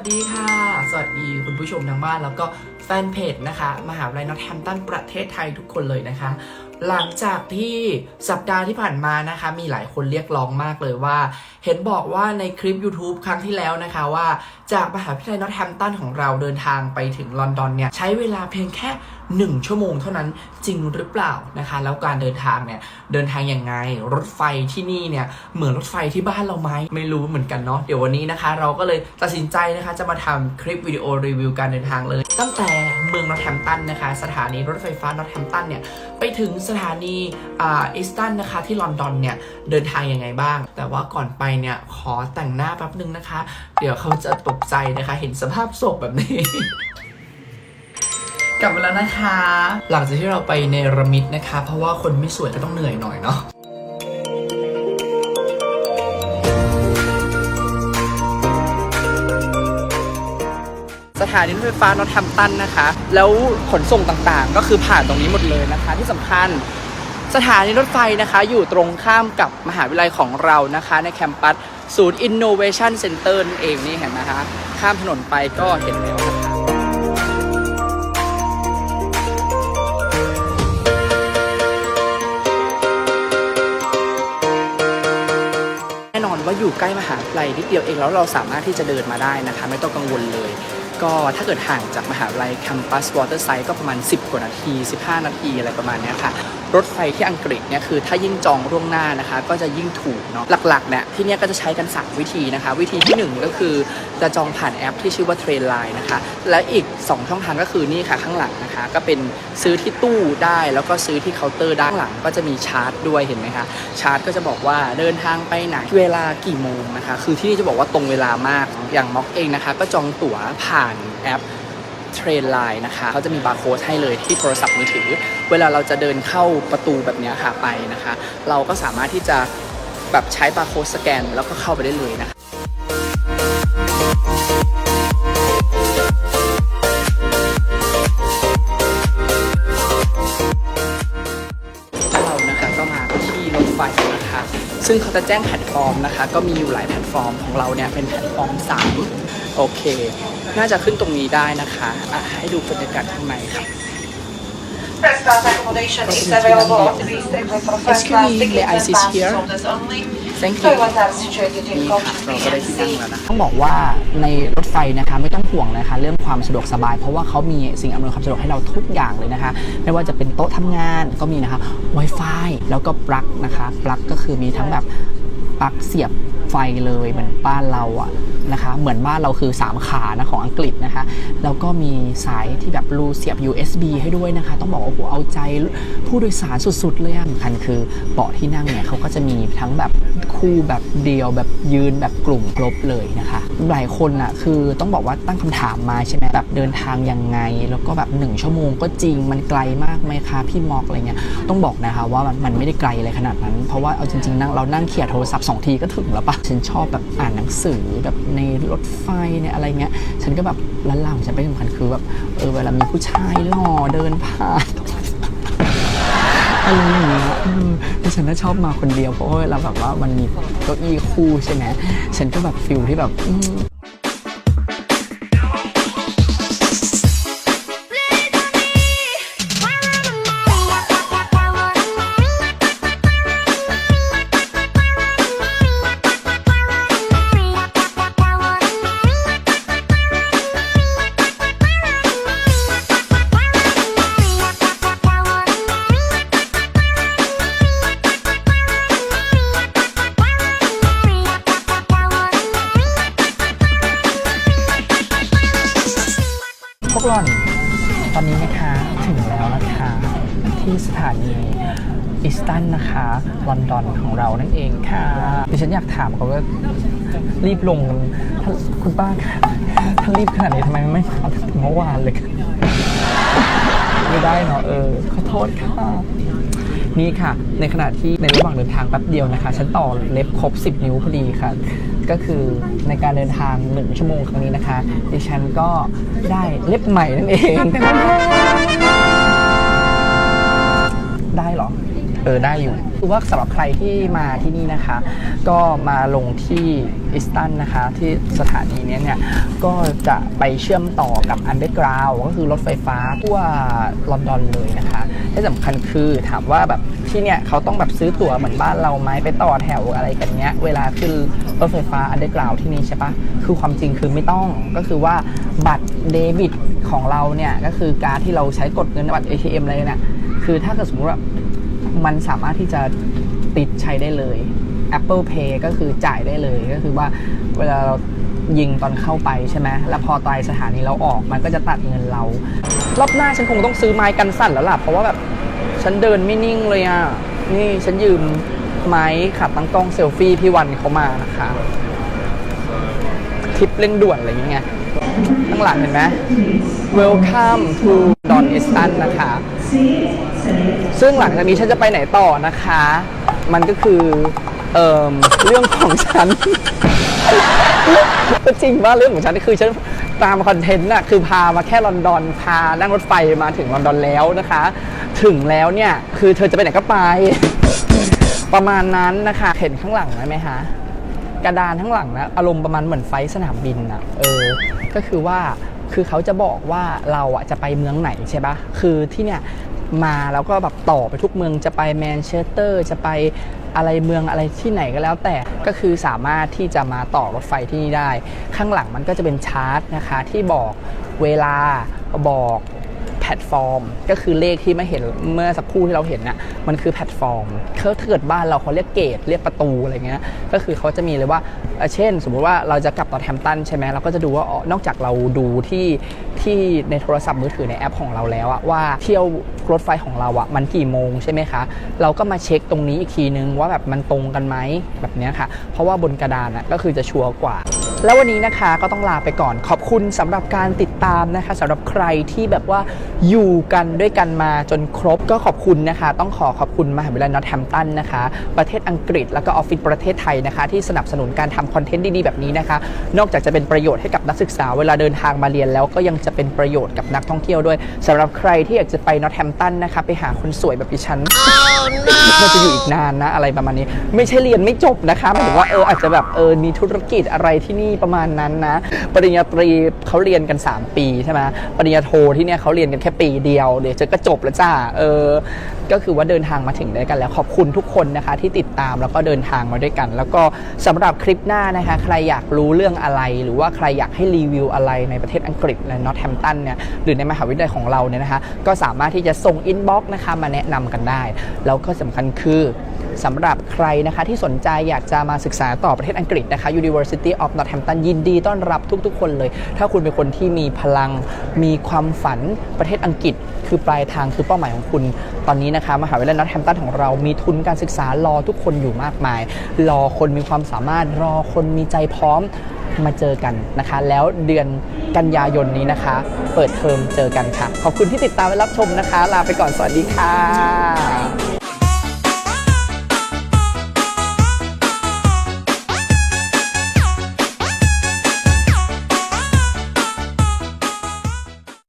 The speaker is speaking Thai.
สดีค่ะ สวัสดีคุณผู้ชมทางบ้านแล้วก็ แฟนเพจนะคะ มหาวิทยาลัยนอตแฮมตันประเทศไทยทุกคนเลยนะคะ หลังจากที่สัปดาห์ที่ผ่านมานะคะ มีหลายคนเรียกร้องมากเลยว่า เห็นบอกว่าในคลิป YouTube ครั้งที่แล้วนะคะว่าจากมหาวิทยาลัยนอตแฮมตันของเราเดินทางไปถึงลอนดอนเนี่ยใช้เวลาเพียงแค่ 1 ชั่วโมงเท่านั้นจริงหรือเปล่านะคะ แล้วการเดินทางเนี่ยเดินทางยังไง รถไฟที่นี่เนี่ยเหมือนรถไฟที่บ้านเราไหมไม่รู้เหมือนกันเนาะเดี๋ยววันนี้นะคะ เราก็เลยตัดสินใจนะคะจะมาทำคลิปวิดีโอรีวิวการเดินทางเลย ตั้งแต่เมืองนอตแฮมตันนะคะ สถานีรถไฟฟ้านอตแฮมตันเนี่ยไปถึงสถานีอิสตันนะคะที่ลอนดอนเนี่ยเดินทางยังไงบ้าง แต่ว่าก่อนไปเนี่ยขอแต่งหน้าแป๊บนึงนะคะ เดี๋ยวเขาจะตกใจนะคะ เห็นสภาพศพแบบนี้กลับมาแล้วนะคะ หลังจากที่เราไปในรมิดนะคะ เพราะว่าคนไม่สวยก็ต้องเหนื่อยหน่อยเนาะ สถานีรถไฟฟ้านอตแฮมตันนะคะ แล้วขนส่งต่างๆ ก็คือผ่านตรงนี้หมดเลยนะคะ ที่สำคัญสถานีรถไฟนะคะอยู่ตรงข้ามกับมหาวิทยาลัยของเรานะคะในแคมปัสศูนย์ Innovation Center นั่นเองนี่เห็นไหมคะ ข้ามถนนไปก็เห็นแล้วนะคะแน่นอนว่าอยู่ใกล้มหาวิทยาลัยนิดเดียวเองแล้วเราสามารถที่จะเดินมาได้นะคะ ไม่ต้องกังวลเลย ก็ถ้าเกิดห่างจากมหาวิทยาลัยแคมปัสวอเตอร์ไซด์ก็ประมาณ 10 กว่านาที 15 นาทีอะไรประมาณนี้ค่ะ รถไฟที่อังกฤษเนี่ยคือถ้ายิ่งจองล่วงหน้านะคะ ก็จะยิ่งถูกเนาะหลักๆเนี่ยที่เนี่ยก็จะใช้กัน 3 วิธีนะคะ วิธีที่ 1 ก็คือจะจองผ่านแอปที่ชื่อว่า Train Line นะคะ และอีก 2 ช่องทางก็คือนี่ค่ะข้างหลังนะคะ ก็เป็นซื้อที่ตู้ได้ แล้วก็ซื้อที่เคาน์เตอร์ด้านหลังก็จะมีชาร์จด้วยเห็นไหมคะชาร์จก็จะบอกว่าเดินทางไปไหนเวลากี่โมงนะคะ คือที่นี่จะบอกว่าตรงเวลามากอย่างม็อกเองนะคะ ก็จองตั๋วผ่านแอป เทรนไลน์นะคะเขาจะมีบาร์โค้ดให้เลยที่โทรศัพท์มือถือ เวลาเราจะเดินเข้าประตูแบบนี้ค่ะไปนะคะ เราก็สามารถที่จะแบบใช้บาร์โค้ดสแกนแล้วก็เข้าไปได้เลยนะเรานะคะก็มาที่รถไฟนะคะซึ่งเขาจะแจ้งแพลตฟอร์มนะคะ ก็มีอยู่หลายแพลตฟอร์มของเราเนี่ยเป็นแพลตฟอร์ม 3 โอเค น่าจะขึ้นตรงนี้ได้นะคะอะให้ดูบรรยากาศข้างในค่ะ First class accommodation is available on the segment for first Excuse class me, tickets may I and sit pass here? holders only. Thank you Toilets are situated in นี่ coach ค่ะ B เราก็ได้ and ที่นั่ง C. แล้วนะคะต้องบอกว่าในรถไฟนะคะไม่ต้องห่วงนะคะเรื่องความสะดวกสบาย เพราะว่าเขามีสิ่งอำนวยความสะดวกให้เราทุกอย่างเลยนะคะ ไม่ว่าจะเป็นโต๊ะทำงานก็มีนะคะ Wi-Fi แล้วก็ปลั๊กนะคะปลั๊กก็คือมีทั้งแบบปลั๊กเสียบไฟเลยเหมือนบ้านเราอะ นะคะ เหมือนบ้านเราคือ 3 ขานะของอังกฤษนะคะ แล้วก็มีสายที่แบบรูเสียบ USB ให้ด้วยนะคะ ต้องบอกว่าโอ้โหเอาใจผู้โดยสารสุดๆเลยอะสำคัญคือเบาะที่นั่งเนี่ยเขาก็จะมีทั้งแบบคู่แบบเดียวแบบยืนแบบกลุ่มครบเลยนะคะ หลายคนอะคือต้องบอกว่าตั้งคำถามมาใช่ไหมแบบเดินทางยังไง แล้วก็แบบหนึ่งชั่วโมงก็จริงมันไกลมากไหมคะพี่มอกอะไรเงี้ยต้องบอกนะคะว่ามันมันไม่ได้ไกลอะไรขนาดนั้น เพราะว่าเอาจริงๆนั่งเรานั่งเขี่ยโทรศัพท์สองทีก็ถึงแล้วปะฉันชอบแบบอ่านหนังสือแบบในในรถไฟเนี่ยอะไรเงี้ย ฉันก็แบบละล่ำฉันไปสำคัญคือแบบเออเวลามีผู้ชายหล่อเดินผ่านอะไรอย่างเงี้ยแต่ฉันน่าชอบมาคนเดียวเพราะว่าเวลาแบบว่ามันมีเก้าอี้คู่ใช่ไหมฉันก็แบบฟิลที่แบบ วกหล่อน ตอนนี้นะคะถึงแล้วนะคะที่สถานีอิสตันนะคะลอนดอนของเรานั่นเองค่ะดิฉันอยากถามเขาว่ารีบลงคุณป้าค่ะถ้ารีบขนาดนี้ทำไมไม่มาตั้งเมื่อวานเลยคะไม่ได้เนาะเออขอโทษค่ะนี่ค่ะ ในขณะที่ในระหว่างเดินทางแป๊บเดียวนะคะ ฉันต่อเล็บครบ 10 นิ้วพอดีค่ะ ก็คือในการเดินทาง 1 ชั่วโมงครั้งนี้นะคะ ดิฉันก็ได้เล็บใหม่นั่นเอง ได้เหรอ เออ ได้อยู่คือว่าสำหรับใครที่มาที่นี่นะคะ ก็มาลงที่อิสตันนะคะ ที่สถานีนี้เนี่ย ก็จะไปเชื่อมต่อกับอันเดอร์กราวก็คือรถไฟฟ้าทั่วลอนดอนเลยนะคะที่สำคัญคือถามว่าแบบ ที่เนี่ยเขาต้องแบบซื้อตั๋วเหมือนบ้านเราไหมไปต่อแถวอะไรกันเนี้ย เวลาขึ้นรถไฟฟ้าอันเดอร์กราวที่นี่ใช่ปะคือความจริงคือไม่ต้องก็คือว่าบัตรเดบิตของเราเนี่ยก็คือการที่เราใช้กดเงินในบัตร ATM อะไรเนี่ยคือถ้าเกิดสมมติว่ามันสามารถที่จะติดใช้ได้เลย Apple Pay ก็คือจ่ายได้เลยก็คือว่าเวลาเรายิงตอนเข้าไปใช่ไหม แล้วพอตายสถานีเราออกมันก็จะตัดเงินเรา รอบหน้าฉันคงต้องซื้อไม้กันสั่นแล้วล่ะ เพราะว่าแบบ ฉันเดินไม่นิ่งเลยอะ นี่ฉันยืมไม้ขัดตั้งกล้องเซลฟี่พี่วันเขามานะคะทริปเร่งด่วนอะไรอย่างเงี้ยข้างหลังเห็นไหม Welcome to Don Estan นะคะ ซึ่งหลังจากนี้ฉันจะไปไหนต่อนะคะ มันก็คือ เอ่มเรื่องของฉัน ก็จริงว่าเรื่องของฉันคือฉันตามคอนเทนต์น่ะคือพามาแค่ลอนดอน พานั่งรถไฟมาถึงลอนดอนแล้วนะคะ ถึงแล้วเนี่ย คือเธอจะไปไหนก็ไป ประมาณนั้นนะคะ เห็นข้างหลังไหมคะกระดานข้างหลังนะอารมณ์ประมาณเหมือนไฟสนามบินอะเออ ก็คือว่าคือเขาจะบอกว่าเราอะจะไปเมืองไหนใช่ปะคือที่เนี่ยมาแล้วก็แบบต่อไปทุกเมืองจะไปแมนเชสเตอร์ จะไปอะไรเมืองอะไรที่ไหนก็แล้วแต่ก็คือสามารถที่จะมาต่อรถไฟที่นี่ได้ ข้างหลังมันก็จะเป็นชาร์ตนะคะ ที่บอกเวลาบอก ลตฟอร์ม ก็คือเลขที่ไม่เห็นเมื่อสักครู่ที่เราเห็นน่ะมันคือแพลตฟอร์มเขาถ้าเกิดบ้านเราเขาเรียกเกตเรียกประตูอะไรเงี้ยก็คือเขาจะมีเลยว่า เช่น สมมุติว่าเราจะกลับตอนแฮมตันใช่ไหมเราก็จะดูว่านอกจากเราดูที่ที่ในโทรศัพท์มือถือในแอปของเราแล้วอะว่าเที่ยวรถไฟของเราอะมันกี่โมงใช่ไหมคะเราก็มาเช็คตรงนี้อีกทีนึงว่าแบบมันตรงกันไหมแบบเนี้ยค่ะ เพราะว่าบนกระดานอะก็คือจะชัวร์กว่า แล้ววันนี้นะคะก็ต้องลาไปก่อนขอบคุณสำหรับการติดตามนะคะสำหรับใครที่แบบว่าอยู่กันด้วยกันมาจนครบก็ขอบคุณนะคะ ต้องขอขอบคุณมหาวิทยาลัยนอตแฮมตันนะคะ ประเทศอังกฤษแล้วก็ออฟฟิศประเทศไทยนะคะ ที่สนับสนุนการทำคอนเทนต์ดีๆแบบนี้นะคะ นอกจากจะเป็นประโยชน์ให้กับนักศึกษาเวลาเดินทางมาเรียนแล้วก็ยังจะเป็นประโยชน์กับนักท่องเที่ยวด้วยสำหรับใครที่อยากจะไปนอตแฮมตันนะคะไปหาคนสวยแบบดิฉันเราจะอยู่อีกนานนะอะไรประมาณนี้ ไม่ใช่เรียนไม่จบนะคะหมายถึงว่าเอออาจจะแบบเออมีธุรกิจอะไรที่นี่ประมาณนั้นนะ ปริญญาตรีเขาเรียนกัน 3 ปีใช่ไหมปริญญาโทที่เนี่ยเขาเรียนกันแค่ปีเดียว เดี๋ยวจะก็จบแล้วจ้า เออ ก็คือว่าเดินทางมาถึงด้วยกันแล้วขอบคุณทุกคนนะคะ ที่ติดตามแล้วก็เดินทางมาด้วยกัน แล้วก็สำหรับคลิปหน้านะคะ ใครอยากรู้เรื่องอะไร หรือว่าใครอยากให้รีวิวอะไรในประเทศอังกฤษและนอตแฮมตันเนี่ยหรือในมหาวิทยาลัยของเราเนี่ยนะคะ ก็สามารถที่จะส่งอินบ็อกซ์นะคะมาแนะนำกันได้ แล้วก็สำคัญคือสำหรับใครนะคะที่สนใจอยากจะมาศึกษาต่อประเทศอังกฤษนะคะ University of Northampton ตันยินดีต้อนรับทุก ๆ คนเลย ถ้าคุณเป็นคนที่มีพลังมีความฝันประเทศอังกฤษ คือปลายทางคือเป้าหมายของคุณ ตอนนี้นะคะมหาวิทยาลัยนอตแฮมตันของเรามีทุนการศึกษารอทุกคนอยู่มากมาย รอคนมีความสามารถรอคนมีใจพร้อมมาเจอกันนะคะ แล้วเดือนกันยายนนี้นะคะ เปิดเทอมเจอกันค่ะ ขอบคุณที่ติดตามและรับชมนะคะ ลาไปก่อนสวัสดีค่ะ